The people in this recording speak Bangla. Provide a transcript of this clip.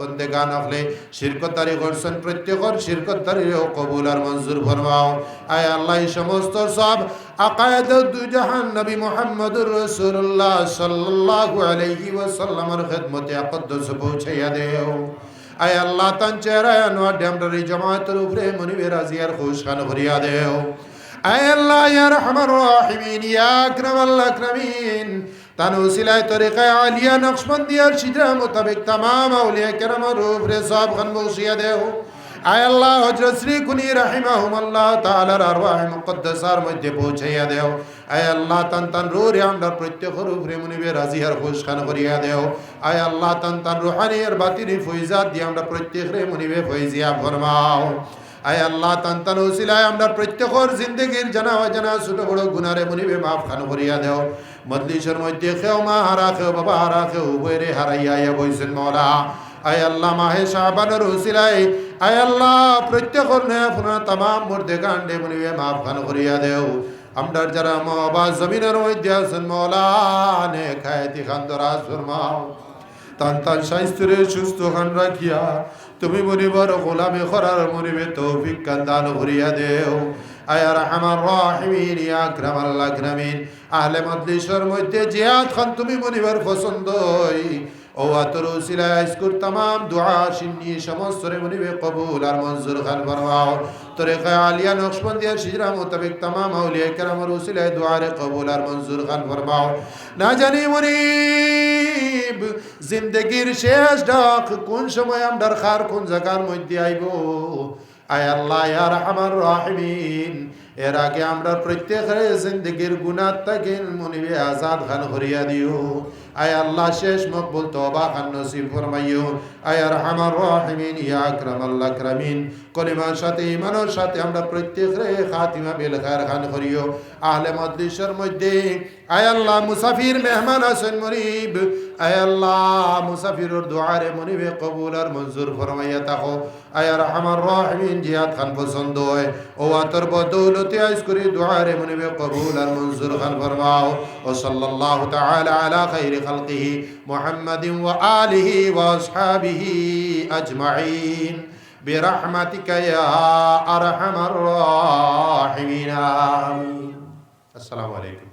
বন্দেগান হলে শিরকতারি করছেন, প্রত্যেকর শিরকতারিও কবুল আর মঞ্জুর ফরমাও। আয় আল্লাহ সমস্ত সব আকায়েদ দুই জাহান নবী মুহাম্মদুর রাসূলুল্লাহ সাল্লাল্লাহু আলাইহি ওয়াসাল্লামের খিদমতে আকদ্দস পৌঁছাইয়া দেও। আয় আল্লাহ তান চেহারায় আনোয়ার ড্যামটারি জামায়াতের উপরে মনিবে রাজিয়ার খুশ খান ভরিয়া দেও। আয় আল্লাহ, ইয়া রহমান রাহিমিন, ইয়া আকরাম আল আকরামিন তানুসিলায় তরিকায় আলিয়া নকশবন্দিয়ার সিজা মোতাবেক তামাম আউলিয়া কেরামের উপরে সব খান বসিয়া দেও। আয় আল্লাহ হজরত শ্রী কুনি রাহিমাহুমাল্লাহ তাআলার আরওয়াহ মুকদ্দাসার মধ্যে পৌঁছাইয়া দেও। আয় আল্লাহ, তান তান রুরে আমরা প্রত্যেকের উপরে মুনিবে রাজিয়ার খুশ খান করিয়া দেও। আয় আল্লাহ, তান তান রুহানি আর বাতিনি ফৈজাত দিয়ে আমরা প্রত্যেকরে মুনিবে ফৈজিয়া ফরমাও। আয় আল্লাহ, তান তান ওসিলায় আমরা প্রত্যেকর জিন্দগির জানা অজানা ছোট বড় গুনারে মুনিবে মাফ খান করিয়া দেও। মজলিসের মধ্যে খেও মা হারা খেও, বাবা হারা খেও উভয়রে হারাইয়া বইছেন মৌলা আয় আল্লাহ মাহে শাহবানের ওসিলায় আয় আল্লাহ প্রত্যেকর নয়া ফুনা তামাম মুর্দে কাণ্ডে মুনিবে মাফ খান করিয়া দেও। আমরার যারা মবা জমিনের মধ্যে আছেন মৌলা নে খায়তি খান দরাজ ফরমাও। তান তান স্বাস্থ্যের সুস্থ খান রাখিয়া, তুমি মনিবর গোলামে খরার মনিবে তৌফিক কান দান ভরিয়া দেও। আয়ার রাহিমিন, ইয়া আকরামিন। আহলে মজলিসের মধ্যে জিয়াদ খান, তুমি মনিবার পছন্দই ও আতর উসিলা ইসকুর তামাম দোয়া সিন্নি, সমস্ত রে মনিবে কবুল আর মঞ্জুর খান ফরমাও। তরিকা আলিয়া নকশবন্দিয়া সিজরা মোতাবেক তামাম আউলিয়া কেরামর উসিলায় কবুল আর মঞ্জুর খান ফরমাও। না জানি জিন্দগির শেষ ডাক কোন সময় আমদার খার কোন জায়গার মধ্যে আইব? আয় আল্লাহ রাহিমিন। এর আগে আমরা প্রত্যেকের জিন্দগির মনিবে আজাদ খান হরিয়া দিও। আয় আল্লাহ, শেষ মকবুল তওবা খান নসিব ফরমাইও। আয় আর ইয়া আকরাম আল্লাহ কলিমার সাথে ইমানের সাথে আমরা প্রত্যেকের খাতিমা বিল খান করিও আহলে মজলিসের মধ্যে, আয় আল্লাহ, মুসাফির মেহমান আছেন মনিব আয় আল্লাহ মুসাফিরুর দুআরে মনিবে কবুল আর মঞ্জুর ফরমাইয়া তাকো আয় আর আমার রাহিমিন জিয়াদ খান পছন্দ হয় ও আতর বদৌলতে আইস করি দুআরে মনিবে কবুল আর মঞ্জুর খান ফরমাও ও সাল্লাল্লাহু তাআলা আলা খাইরি খালকিহি মুহাম্মাদিন ওয়া আলিহি ওয়া আসহাবিহি আজমাইন برحمتك يا أرحم الراحمين آمين السلام عليكم